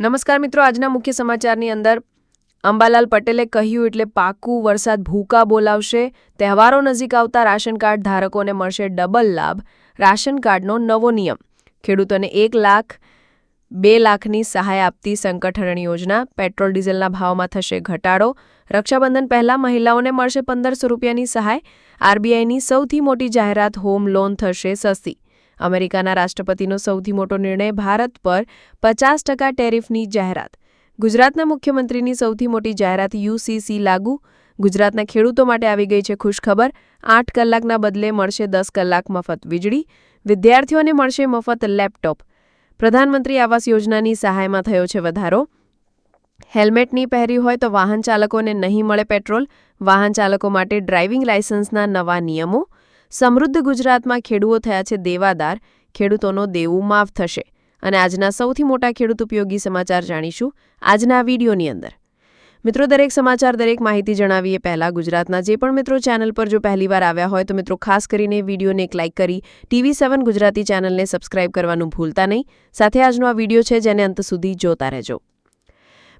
નમસ્કાર મિત્રો, આજના મુખ્ય સમાચારની અંદર અંબાલાલ પટેલે કહ્યું એટલે પાકું વરસાદ ભૂકા બોલાવશે, તહેવારો નજીક આવતા રાશન કાર્ડ ધારકોને મળશે ડબલ લાભ, રાશન કાર્ડનો નવો નિયમ. ખેડૂતોને એક લાખ, બે લાખની સહાય આપતી સંકઠરણ યોજના, પેટ્રોલ ડીઝલના ભાવમાં થશે ઘટાડો, રક્ષાબંધન પહેલાં મહિલાઓને મળશે પંદરસો રૂપિયાની સહાય, આરબીઆઈની સૌથી મોટી જાહેરાત હોમ લોન થશે સસ્તી. અમેરિકાના રાષ્ટ્રપતિનો સૌથી મોટો નિર્ણય ભારત પર પચાસ ટકા ટેરિફની જાહેરાત. ગુજરાતના મુખ્યમંત્રીની સૌથી મોટી જાહેરાત યુસીસી લાગુ. ગુજરાતના ખેડૂતો માટે આવી ગઈ છે ખુશખબર. આઠ કલાકના બદલે મળશે દસ કલાક મફત વીજળી. વિદ્યાર્થીઓને મળશે મફત લેપટોપ. પ્રધાનમંત્રી આવાસ યોજનાની સહાયમાં થયો છે વધારો. હેલ્મેટ નહીં પહેર્યું હોય તો વાહન ચાલકોને નહીં મળે પેટ્રોલ. વાહન ચાલકો માટે ડ્રાઇવિંગ લાયસન્સના નવા નિયમો. સમૃદ્ધ ગુજરાતમાં ખેડૂતો થયા છે દેવાદાર. ખેડૂતોનો દેવું માફ થશે. અને આજના સૌથી મોટા ખેડૂત ઉપયોગી સમાચાર જાણીશું આજના વિડીયોની અંદર. મિત્રો, દરેક સમાચાર, દરેક માહિતી જણાવીએ પહેલાં ગુજરાતના જે પણ મિત્રો ચેનલ પર જો પહેલીવાર આવ્યા હોય તો મિત્રો, ખાસ કરીને વિડીયોને એક લાઇક કરી ટીવી સેવન ગુજરાતી ચેનલને સબસ્ક્રાઇબ કરવાનું ભૂલતા નહીં. સાથે આજનો આ વીડિયો છે જેને અંત સુધી જોતા રહેજો.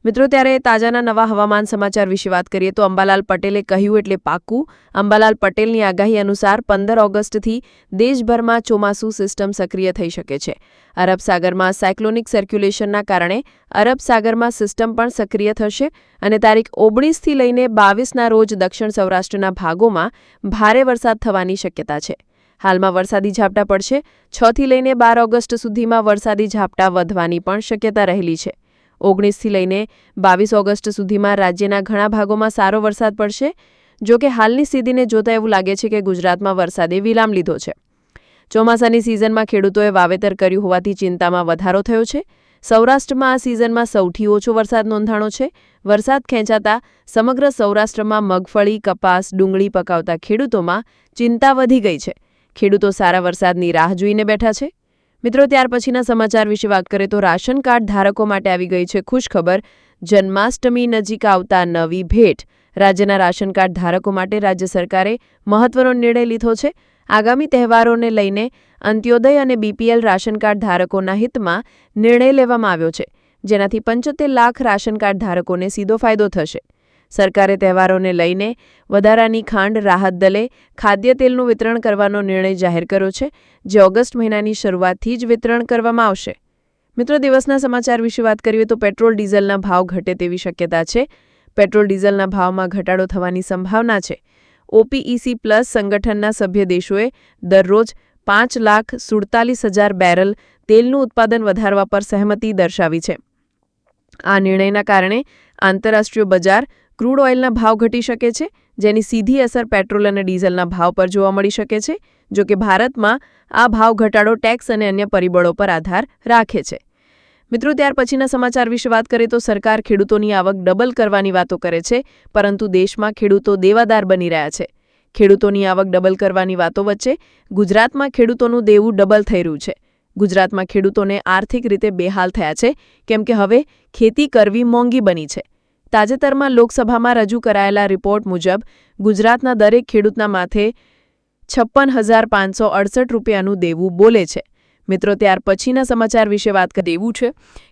મિત્રો, ત્યારે તાજાના નવા હવામાન સમાચાર વિશે વાત કરીએ તો અંબાલાલ પટેલે કહ્યું એટલે પાકું. અંબાલાલ પટેલની આગાહી અનુસાર પંદર ઓગસ્ટથી દેશભરમાં ચોમાસુ સિસ્ટમ સક્રિય થઈ શકે છે. અરબ સાગરમાં સાયક્લોનિક સર્ક્યુલેશનના કારણે અરબ સાગરમાં સિસ્ટમ પણ સક્રિય થશે અને તારીખ ઓગણીસથી લઈને બાવીસના રોજ દક્ષિણ સૌરાષ્ટ્રના ભાગોમાં ભારે વરસાદ થવાની શક્યતા છે. હાલમાં વરસાદી ઝાપટા પડશે. છથી લઈને બાર ઓગસ્ટ સુધીમાં વરસાદી ઝાપટા વધવાની પણ શક્યતા રહેલી છે. ઓગણીસથી લઈને બાવીસ ઓગસ્ટ સુધીમાં રાજ્યના ઘણા ભાગોમાં સારો વરસાદ પડશે, જો કે હાલની સ્થિતિને જોતા એવું લાગે છે કે ગુજરાતમાં વરસાદે વિરામ લીધો છે. ચોમાસાની સિઝનમાં ખેડૂતોએ વાવેતર કર્યું હોવાથી ચિંતામાં વધારો થયો છે. સૌરાષ્ટ્રમાં આ સિઝનમાં સૌથી ઓછો વરસાદ નોંધાણો છે. વરસાદ ખેંચાતા સમગ્ર સૌરાષ્ટ્રમાં મગફળી, કપાસ, ડુંગળી પકાવતા ખેડૂતોમાં ચિંતા વધી ગઈ છે. ખેડૂતો સારા વરસાદની રાહ જોઈને બેઠા છે. મિત્રો, ત્યાર પછીના સમાચાર વિશે વાત કરીએ તો રાશન કાર્ડ ધારકો માટે આવી ગઈ છે ખુશખબર. જન્માષ્ટમી નજીક આવતા નવી ભેટ. રાજ્યના રાશન કાર્ડ ધારકો માટે રાજ્ય સરકારે મહત્વનો નિર્ણય લીધો છે. આગામી તહેવારોને લઈને અંત્યોદય અને બીપીએલ રાશન કાર્ડ ધારકોના હિતમાં નિર્ણય લેવામાં આવ્યો છે, જેનાથી પંચોતેર લાખ રાશન કાર્ડ ધારકોને સીધો ફાયદો થશે. સરકારે તહેવારોને લઈને વધારાની ખાંડ, રાહત દલે ખાદ્ય તેલનું વિતરણ કરવાનો નિર્ણય જાહેર કર્યો છે, જે ઓગસ્ટ મહિનાની શરૂઆતથી જ વિતરણ કરવામાં આવશે. મિત્રો, દિવસના સમાચાર વિશે વાત કરીએ તો પેટ્રોલ ડીઝલના ભાવ ઘટે તેવી શક્યતા છે. પેટ્રોલ ડીઝલના ભાવમાં ઘટાડો થવાની સંભાવના છે. ઓપીઈસી પ્લસ સંગઠનના સભ્ય દેશોએ દરરોજ પાંચ લાખ સુડતાલીસ હજાર બેરલ તેલનું ઉત્પાદન વધારવા પર સહમતિ દર્શાવી છે. આ નિર્ણયના કારણે આંતરરાષ્ટ્રીય બજાર ક્રૂડ ઓઇલના ભાવ ઘટી શકે છે, જેની સીધી અસર પેટ્રોલ અને ડીઝલના ભાવ પર જોવા મળી શકે છે, જો કે ભારતમાં આ ભાવ ઘટાડો ટેક્સ અને અન્ય પરિબળો પર આધાર રાખે છે. મિત્રો, ત્યાર પછીના સમાચાર વિશે વાત કરીએ તો સરકાર ખેડૂતોની આવક ડબલ કરવાની વાતો કરે છે, પરંતુ દેશમાં ખેડૂતો દેવાદાર બની રહ્યા છે. ખેડૂતોની આવક ડબલ કરવાની વાતો વચ્ચે ગુજરાતમાં ખેડૂતોનું દેવું ડબલ થઈ રહ્યું છે. ગુજરાતમાં ખેડૂતોને આર્થિક રીતે બેહાલ થયા છે, કેમ કે હવે ખેતી કરવી મોંઘી બની છે. તાજેતરમાં લોકસભામાં રજૂ કરાયેલા રિપોર્ટ મુજબ, ગુજરાતના દરેક ખેડૂતના માથે છપ્પન હજાર પાંચસો અડસઠ રૂપિયાનું દેવું બોલે છે. મિત્રો, ત્યાર પછીના સમાચાર વિશે વાત દેવું છે.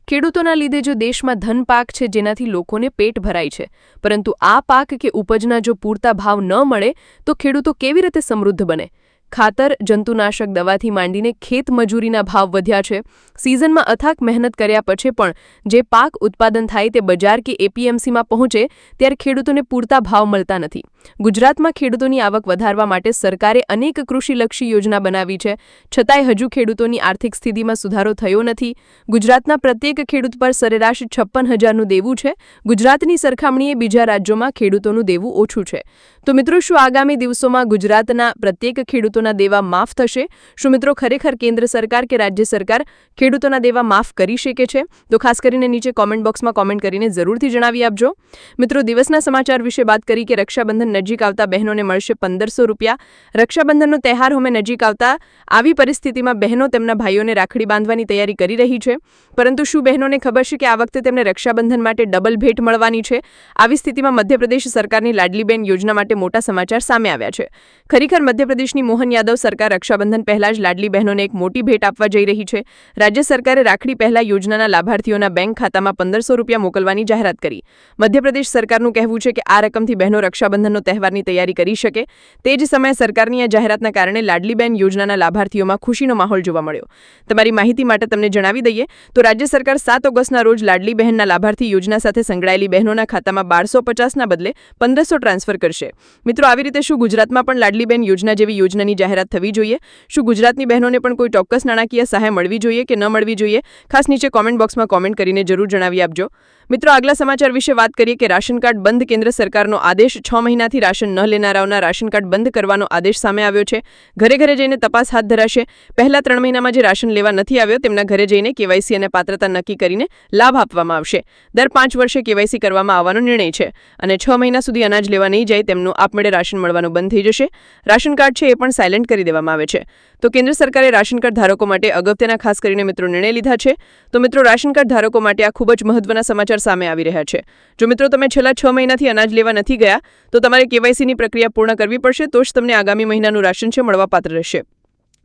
ખેડૂતોના લીધે જો દેશમાં ધન પાક છે, જેનાથી લોકોને પેટ ભરાય છે. પરંતુ આ પાક કે ઉપજના જો પૂરતા ભાવ ન મળે, તો ખેડૂતો કેવી રીતે સમૃદ્ધ બને? ખાતર, જંતુનાશક દવાથી માંડીને ખેત મજૂરીના ભાવ વધ્યા છે. સિઝનમાં અથાક મહેનત કર્યા પછી પણ જે પાક ઉત્પાદન થાય તે બજાર કે એપીએમસીમાં પહોંચે ત્યારે ખેડૂતોને પૂરતા ભાવ મળતા નથી. ગુજરાતમાં ખેડૂતોની આવક વધારવા માટે સરકારે અનેક કૃષિલક્ષી યોજના બનાવી છે. છતાંય હજુ ખેડૂતોની આર્થિક સ્થિતિમાં સુધારો થયો નથી. ગુજરાતના પ્રત્યેક ખેડૂત પર સરેરાશ છપ્પન હજારનું દેવું છે. ગુજરાતની સરખામણીએ બીજા રાજ્યોમાં ખેડૂતોનું દેવું ઓછું છે. તો મિત્રો, શું આગામી દિવસોમાં ગુજરાતના પ્રત્યેક ખેડૂતો ખેડૂતોના દેવા માફ થશે. શું મિત્રો ખરેખર કેન્દ્ર સરકાર કે રાજ્ય સરકાર ખેડૂતોના દેવા માફ કરી શકે છે? તો ખાસ કરીને નીચે કોમેન્ટ બોક્સમાં કોમેન્ટ કરીને જરૂરથી જણાવી આપજો. મિત્રો, દિવસના સમાચાર વિશે વાત કરી કે રક્ષાબંધન નજીક આવતા બહેનોને મળશે પંદરસો રૂપિયા. રક્ષાબંધનનો તહેવાર હવે નજીક આવતા આવી પરિસ્થિતિમાં બહેનો તેમના ભાઈઓને રાખડી બાંધવાની તૈયારી કરી રહી છે. પરંતુ શું બહેનોને ખબર છે કે આ વખતે તેમને રક્ષાબંધન માટે ડબલ ભેટ મળવાની છે? આવી સ્થિતિમાં મધ્યપ્રદેશ સરકારની લાડલીબેન યોજના માટે મોટા સમાચાર સામે આવ્યા છે. ખરેખર મધ્યપ્રદેશની મોહન યાદવ સરકાર રક્ષાબંધન પહેલા જ લાડલી બહેનોને એક મોટી ભેટ આપવા જઈ રહી છે. રાજ્ય સરકારે રાખડી પહેલા યોજનાના લાભાર્થીઓના બેંક ખાતામાં પંદરસો રૂપિયા મોકલવાની જાહેરાત કરી. મધ્યપ્રદેશ સરકારનું કહેવું છે કે આ રકમથી બહેનો રક્ષાબંધનનો તહેવારની તૈયારી કરી શકે. તે જ સમયે સરકારની આ જાહેરાતના કારણે લાડલી બહેન યોજનાના લાભાર્થીઓમાં ખુશીનો માહોલ જોવા મળ્યો. તમારી માહિતી માટે તમને જણાવી દઈએ તો રાજ્ય સરકાર સાત ઓગસ્ટના રોજ લાડલી બહેનના લાભાર્થી યોજના સાથે સંકળાયેલી બહેનોના ખાતામાં બારસો પચાસના બદલે પંદરસો ટ્રાન્સફર કરશે. મિત્રો, આવી રીતે શું ગુજરાતમાં પણ લાડલી બહેન યોજના જેવી યોજનાની જાહેરાત થવી જોઈએ. શું ગુજરાતની બહેનોને પણ કોઈ ચોક્કસ નાણાકીય સહાય મળવી જોઈએ કે ન મળવી જોઈએ? ખાસ નીચે કોમેન્ટ બોક્સમાં કોમેન્ટ કરીને જરૂર જણાવી આપજો. મિત્રો, આગલા સમાચાર વિશે વાત કરીએ કે રાશન કાર્ડ બંધ કેન્દ્ર સરકારનો આદેશ છ મહિનાથી રાશન ન લેનારાઓના રાશન કાર્ડ બંધ કરવાનો આદેશ સામે આવ્યો છે. ઘરે ઘરે જઈને તપાસ હાથ ધરાશે. પહેલા ત્રણ મહિનામાં જે રાશન લેવા નથી આવ્યો, તેમના ઘરે જઈને કેવાયસી અને પાત્રતા નક્કી કરીને લાભ આપવામાં આવશે. દર પાંચ વર્ષે કેવાયસી કરવામાં આવવાનો નિર્ણય છે અને છ મહિના સુધી અનાજ લેવા નહીં જાય, તેમનું આપમેળે રાશન મળવાનું બંધ થઈ જશે. રાશન કાર્ડ છે એ પણ સાયલેન્ટ કરી દેવામાં આવે છે. તો કેન્દ્ર સરકારે રાશન કાર્ડ ધારકો માટે અગત્યના ખાસ કરીને મિત્રો નિર્ણય લીધા છે. તો મિત્રો, રાશન કાર્ડ ધારકો માટે આ ખૂબ જ મહત્વના સમાચાર સામે આવી રહ્યા છે. જો મિત્રો, તમે છેલ્લા છ મહિનાથી અનાજ લેવા નથી ગયા, તો તમારે કેવાયસીની પ્રક્રિયા પૂર્ણ કરવી પડશે, તો જ તમને આગામી મહિનાનું રાશન છે, મળવાપાત્ર રહેશે.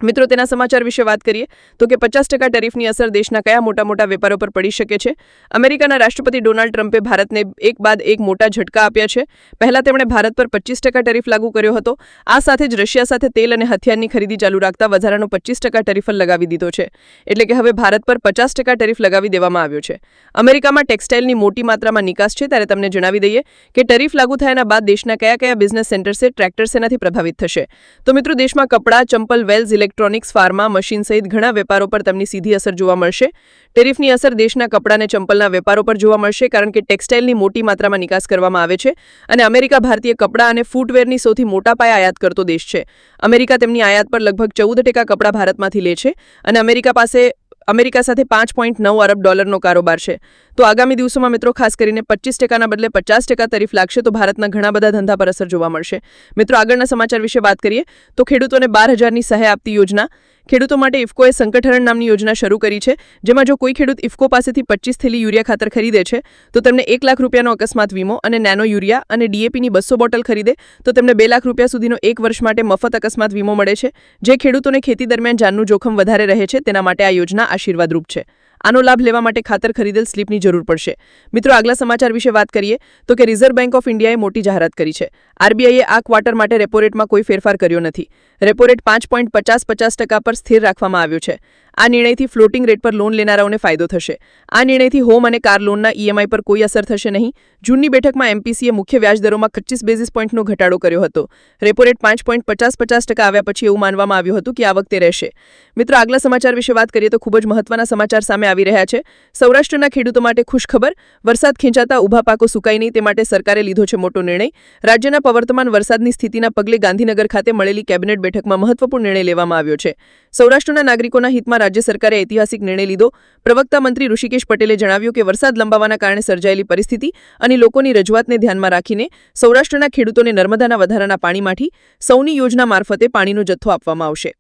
મિત્રો, તેના સમાચાર વિશે વાત કરીએ તો કે પચાસ ટકા ટેરિફની અસર દેશના કયા મોટા મોટા વેપારો પર પડી શકે છે? અમેરિકાના રાષ્ટ્રપતિ ડોનાલ્ડ ટ્રમ્પે ભારતને એક બાદ એક મોટા ઝટકા આપ્યા છે. પહેલા તેમણે ભારત પર પચીસ ટકા ટેરિફ લાગુ કર્યો હતો. આ સાથે જ રશિયા સાથે તેલ અને હથિયારની ખરીદી ચાલુ રાખતા વધારાનો પચીસ ટકા ટેરિફ લગાવી દીધો છે. એટલે કે હવે ભારત પર પચાસ ટકા ટેરિફ લગાવી દેવામાં આવ્યો છે. અમેરિકામાં ટેક્સટાઇલની મોટી માત્રામાં નિકાસ છે ત્યારે તમને જણાવી દઈએ કે ટેરિફ લાગુ થયાના બાદ દેશના કયા કયા બિઝનેસ સેન્ટર્સે ટ્રેક્ટર્સ એનાથી પ્રભાવિત થશે. તો મિત્રો, દેશમાં કપડાં, ચંપલ, વેલ્સ ઇલેક્ટ્રોનિક્સ, ફાર્મા, મશીન સહિત ઘણા વેપારો પર તેમની સીધી અસર જોવા મળશે. ટેરિફની અસર દેશના કપડાં અને ચંપલના વેપારો પર જોવા મળશે કારણ કે ટેક્સટાઇલની મોટી માત્રામાં નિકાસ કરવામાં આવે છે અને અમેરિકા ભારતીય કપડાં અને ફૂટવેરની સૌથી મોટા પાયે આયાત કરતો દેશ છે. અમેરિકા તેમની આયાત પર લગભગ ચૌદ ટકા કપડાં ભારતમાંથી લે છે અને અમેરિકા પાસે અમેરિકા સાથે પાંચ પોઈન્ટ નવ અરબ ડોલરનો કારોબાર છે. તો આગામી દિવસોમાં મિત્રો, ખાસ કરીને પચીસ ટકાના બદલે પચાસ ટકા તરીફ લાગશે, તો ભારતના ઘણા બધા ધંધા પર અસર જોવા મળશે. મિત્રો, આગળના સમાચાર વિશે વાત કરીએ, તો ખેડૂતોને બાર હજારની સહાય આપતી યોજના ખેડૂતો માટે ઇફકોએ સંકઠરણ નામની યોજના શરૂ કરી છે, જેમાં જો કોઈ ખેડૂત ઇફકો પાસેથી પચીસ થેલી યુરિયા ખાતર ખરીદે છે, તો તેમને એક લાખ રૂપિયાનો અકસ્માત વીમો અને નેનો યુરિયા અને ડીએપીની બસો બોટલ ખરીદે, તો તેમને બે લાખ રૂપિયા સુધીનો એક વર્ષ માટે મફત અકસ્માત વીમો મળે છે. જે ખેડૂતોને ખેતી દરમિયાન જાનનું જોખમ વધારે રહે છે, તેના માટે આ યોજના આશીર્વાદરૂપ છે. આનો લાભ લેવા માટે ખાતર ખરીદેલ સ્લીપની જરૂર પડશે. મિત્રો, આગલા સમાચાર વિશે વાત કરીએ તો કે રિઝર્વ બેંક ઓફ ઇન્ડિયાએ મોટી જાહેરાત કરી છે. આરબીઆઈએ આ ક્વાર્ટર માટે રેપો રેટમાં કોઈ ફેરફાર કર્યો નથી. રેપો રેટ પાંચ પોઈન્ટ પચાસ પચાસ ટકા પર સ્થિર રાખવામાં આવ્યો છે. આ નિર્ણયથી ફ્લોટિંગ રેટ પર લોન લેનારાઓને ફાયદો થશે. આ નિર્ણયથી હોમ અને કાર લોનના ઈએમઆઈ પર કોઈ અસર થશે નહીં. જૂનની બેઠકમાં એમપીસીએ મુખ્ય વ્યાજદરોમાં પચીસ બેઝિસ પોઈન્ટનો ઘટાડો કર્યો હતો. રેપો રેટ પાંચ પોઈન્ટ પચાસ પચાસ ટકા આવ્યા પછી એવું માનવામાં આવ્યું હતું કે આ વખતે રહેશે. મિત્રો, આગલા સમાચાર વિશે વાત કરીએ તો ખૂબ જ મહત્વના સમાચાર સામે આવી રહ્યા છે. સૌરાષ્ટ્રના ખેડૂતો માટે ખુશખબર. વરસાદ ખેંચાતા ઊભા પાકો સુકાય નહીં, તે માટે સરકારે લીધો છે મોટો નિર્ણય. રાજ્યના પવર્તમાન વરસાદની સ્થિતિના પગલે ગાંધીનગર ખાતે મળેલી કેબિનેટ બેઠકમાં મહત્વપૂર્ણ નિર્ણય લેવામાં આવ્યો છે. સૌરાષ્ટ્રના નાગરિકોના હિતમાં રાજ્ય સરકારે ઐતિહાસિક નિર્ણય લીધો. પ્રવક્તા મંત્રી ઋષિકેશ પટેલે જણાવ્યું કે વરસાદ લંબાવાના કારણે સર્જાયેલી પરિસ્થિતિ અને લોકોની રજૂઆતને ધ્યાનમાં રાખીને સૌરાષ્ટ્રના ખેડૂતોને નર્મદાના વધારાના પાણીમાંથી સૌની યોજના મારફતે પાણીનો જથ્થો આપવામાં આવશે.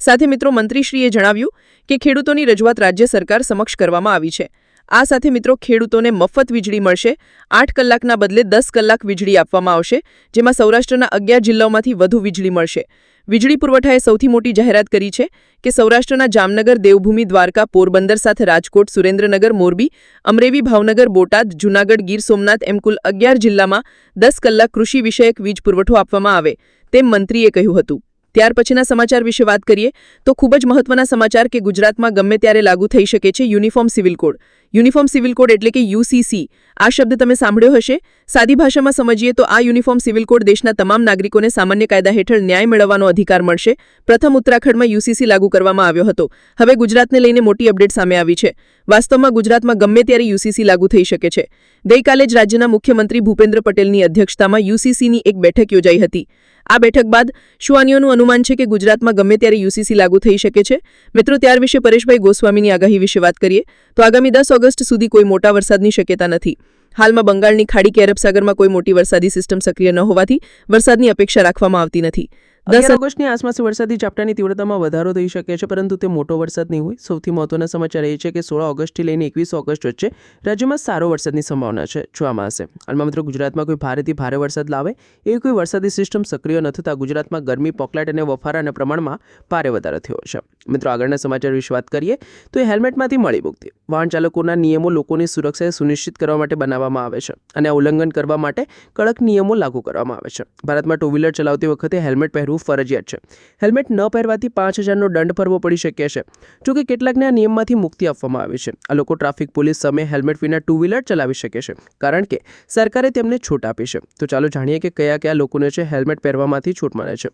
સાથે મિત્રો, મંત્રીશ્રીએ જણાવ્યું કે ખેડૂતોની રજૂઆત રાજ્ય સરકાર સમક્ષ કરવામાં આવી છે. આ સાથે મિત્રો, ખેડૂતોને મફત વીજળી મળશે. આઠ કલાકના બદલે દસ કલાક વીજળી આપવામાં આવશે, જેમાં સૌરાષ્ટ્રના અગિયાર જિલ્લાઓમાંથી વધુ વીજળી મળશે. વીજળી પુરવઠાએ સૌથી મોટી જાહેરાત કરી છે કે સૌરાષ્ટ્રના જામનગર, દેવભૂમિ, દ્વારકા, પોરબંદર સાથે રાજકોટ, સુરેન્દ્રનગર, મોરબી અમરેવી ભાવનગર, બોટાદ, જૂનાગઢ, ગીર સોમનાથ એમ કુલ અગિયાર જિલ્લામાં દસ કલાક કૃષિ વિષયક વીજ પુરવઠો આપવામાં આવે તેમ મંત્રીએ કહ્યું હતું. ત્યાર પછીના સમાચાર વિશે વાત કરીએ તો ખૂબ જ મહત્વના સમાચાર કે ગુજરાતમાં ગમે ત્યારે લાગુ થઈ શકે છે uniform civil code. Uniform civil code એટલે કે યુસીસી. આ શબ્દ તમે સાંભળ્યો હશે? સાદી ભાષામાં સમજીએ તો આ યુનિફોર્મ સિવિલ કોડ દેશના તમામ નાગરિકોને સામાન્ય કાયદા હેઠળ ન્યાય મેળવવાનો અધિકાર મળશે. પ્રથમ ઉત્તરાખંડમાં યુસીસી લાગુ કરવામાં આવ્યો હતો. હવે ગુજરાતને લઈને મોટી અપડેટ સામે આવી છે. વાસ્તવમાં ગુજરાતમાં ગમે ત્યારે યુસીસી લાગુ થઈ શકે છે. ગઈકાલે જ રાજ્યના મુખ્યમંત્રી ભૂપેન્દ્ર પટેલની અધ્યક્ષતામાં યુસીસીની એક બેઠક યોજાઈ હતી. આ બેઠક બાદ શુઆનીઓનું અનુમાન છે કે ગુજરાતમાં ગમે ત્યારે યુસીસી લાગુ થઈ શકે છે. મિત્રો, ત્યાર વિશે પરેશભાઈ ગોસ્વામીની આગાહી વિશે વાત કરીએ. તો આગામી દસ ઓગસ્ટ સુધી કોઈ મોટા વરસાદની શક્યતા નથી. હાલમાં બંગાળની ખાડી કે અરબ કોઈ મોટી વરસાદી સિસ્ટમ સક્રિય ન હોવાથી વરસાદની અપેક્ષા રાખવામાં આવતી નથી. દસ ઓગસ્ટની આસપાસ વરસાદી ઝાપટાની તીવ્રતામાં વધારો થઈ શકે છે, પરંતુ તે મોટો વરસાદ નહીં હોય. સૌથી મહત્વના સમાચાર એ છે કે સોળ ઓગસ્ટથી લઈને એકવીસ ઓગસ્ટ વચ્ચે રાજ્યમાં સારો વરસાદની સંભાવના છે. ચોમાસે હાલમાં મિત્રો ગુજરાતમાં કોઈ ભારેથી ભારે વરસાદ લાવે એવી કોઈ વરસાદી સિસ્ટમ સક્રિય ન થતાં ગુજરાતમાં ગરમી, પોકલાટ અને વફારાના પ્રમાણમાં ભારે વધારો થયો છે. મિત્રો, આગળના સમાચાર વિશે વાત કરીએ, તો એ હેલ્મેટમાંથી મળી મુક્તિ વાહન ચાલકોના નિયમો લોકોની સુરક્ષા સુનિશ્ચિત કરવા માટે બનાવવામાં આવે છે અને ઉલ્લંઘન કરવા માટે કડક નિયમો લાગુ કરવામાં આવે છે. ભારતમાં ટુ વ્હીલર ચલાવતી વખતે હેલ્મેટ પહેરવું ફરજિયાત છે. હેલ્મેટ ન પહેરવાથી પાંચ હજારનો દંડ ભરવો પડી શકે છે. જોકે કેટલાકને આ નિયમમાંથી મુક્તિ આપવામાં આવી છે. આ લોકો ટ્રાફિક પોલીસ સામે હેલ્મેટ વિના ટુ વ્હીલર ચલાવી શકે છે. કારણ કે સરકારે તેમને છૂટ આપી છે. તો ચાલો જાણીએ કે કયા કયા લોકોને છે હેલ્મેટ પહેરવામાંથી છૂટ મળે છે.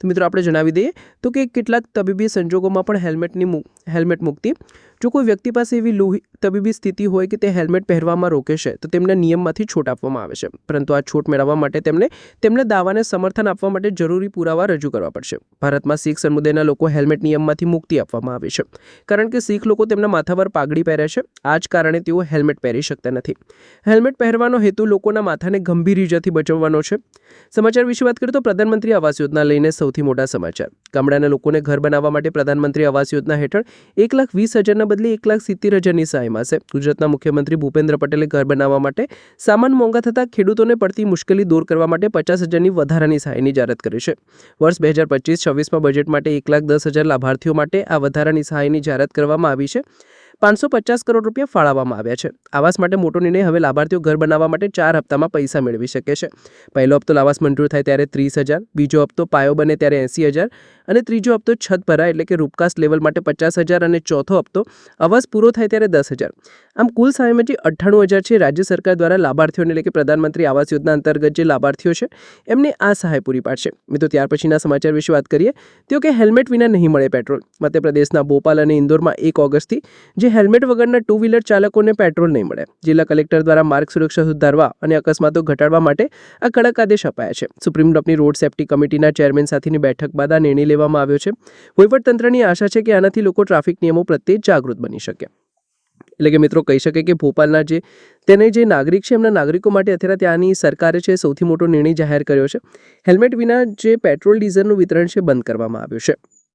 તો મિત્રો, આપણે જણાવી દઈએ તો કે કેટલાક તબીબી સંજોગોમાં પણ હેલ્મેટની હેલ્મેટ મુક્તિ જો કોઈ વ્યક્તિ પાસે એવી લોહી, તબીબી સ્થિતિ હોય કે તે હેલ્મેટ પહેરવામાં રોકે છે, તો તેમને નિયમમાંથી છૂટ આપવામાં આવે છે. પરંતુ આ છૂટ મેળવવા માટે તેમને, તેમના દાવાને સમર્થન આપવા માટે જરૂરી પુરાવા રજૂ કરવા પડશે. ભારતમાં શીખ સમુદાયના લોકો હેલ્મેટ નિયમમાંથી મુક્તિ આપવામાં આવી છે. કારણ કે શીખ લોકો તેમના માથા પર પાઘડી પહેરે છે, આ જ કારણે તેઓ હેલ્મેટ પહેરી શકતા નથી. હેલ્મેટ પહેરવાનો હેતુ લોકોના માથાને ગંભીર ઇજાથી બચાવવાનો છે. સમાચાર વિશે વાત કરીએ તો પ્રધાનમંત્રી આવાસ યોજના લઈને સૌથી મોટા સમાચાર. ગામડાના લોકોને ઘર બનાવવા માટે પ્રધાનમંત્રી આવાસ યોજના હેઠળ એક લાખ વીસ હજારના બદલે એક લાખ સિત્તેર હજારની સહાય મળશે ગુજરાતના મુખ્યમંત્રી ભૂપેન્દ્ર પટેલે ઘર બનાવવા માટે સામાન મોંઘા થતાં ખેડૂતોને પડતી મુશ્કેલી દૂર કરવા માટે પચાસ હજારની વધારાની સહાયની જાહેરાત કરી છે. વર્ષ બે હજાર પચીસ છવ્વીસમાં બજેટ માટે એક લાખ દસ હજાર લાભાર્થીઓ માટે આ વધારાની સહાયની જાહેરાત કરવામાં આવી છે. પાંચસો પચાસ કરોડ રૂપિયા ફાળવવામાં આવ્યા છે. આવાસ માટે મોટો નિર્ણય હવે લાભાર્થીઓ ઘર બનાવવા માટે ચાર હપ્તામાં પૈસા મેળવી શકે છે. પહેલો હપ્તો આવાસ મંજૂર થાય ત્યારે ત્રીસ હજાર, બીજો હપ્તો પાયો બને ત્યારે એંસી હજાર અને ત્રીજો હપ્તો છત ભરાય એટલે કે રૂપકાસ્ટ લેવલ માટે પચાસ હજાર અને ચોથો હપ્તો અવાજ પૂરો થાય ત્યારે દસ હજાર. આમ કુલ સહાયમાંથી અઠ્ઠાણું હજાર છે રાજ્ય સરકાર દ્વારા લાભાર્થીઓને એટલે કે પ્રધાનમંત્રી આવાસ યોજના અંતર્ગત જે લાભાર્થીઓ છે, એમને આ સહાય પૂરી પાડશે. મિત્રો, ત્યાર પછીના સમાચાર વિશે વાત કરીએ, તો કે હેલ્મેટ વિના નહીં મળે પેટ્રોલ. મધ્યપ્રદેશના ભોપાલ અને ઇન્દોરમાં એક ઓગસ્ટથી જે હેલ્મેટ વગરના ટુ વ્હીલર ચાલકોને પેટ્રોલ નહીં મળે. જિલ્લા કલેક્ટર દ્વારા માર્ગ સુરક્ષા સુધારવા અને અકસ્માતો ઘટાડવા માટે આ કડક આદેશ અપાયા છે. સુપ્રીમ કોર્ટની રોડ સેફ્ટી કમિટીના ચેરમેન સાથેની બેઠક બાદ આ નિર્ણય લેવામાં આવ્યો છે. વહીવટતંત્રની આશા છે કે આનાથી લોકો ટ્રાફિક નિયમો પ્રત્યે જાગૃત બની શકે. એટલે કે મિત્રો કહી શકે કે ભોપાલના જે, તેને જે નાગરિક છે, એમના નાગરિકો માટે અત્યારે ત્યાંની સરકારે છે, સૌથી મોટો નિર્ણય જાહેર કર્યો છે. હેલ્મેટ વિના જે પેટ્રોલ, ડીઝલનું વિતરણ છે, બંધ કરવામાં આવ્યું છે.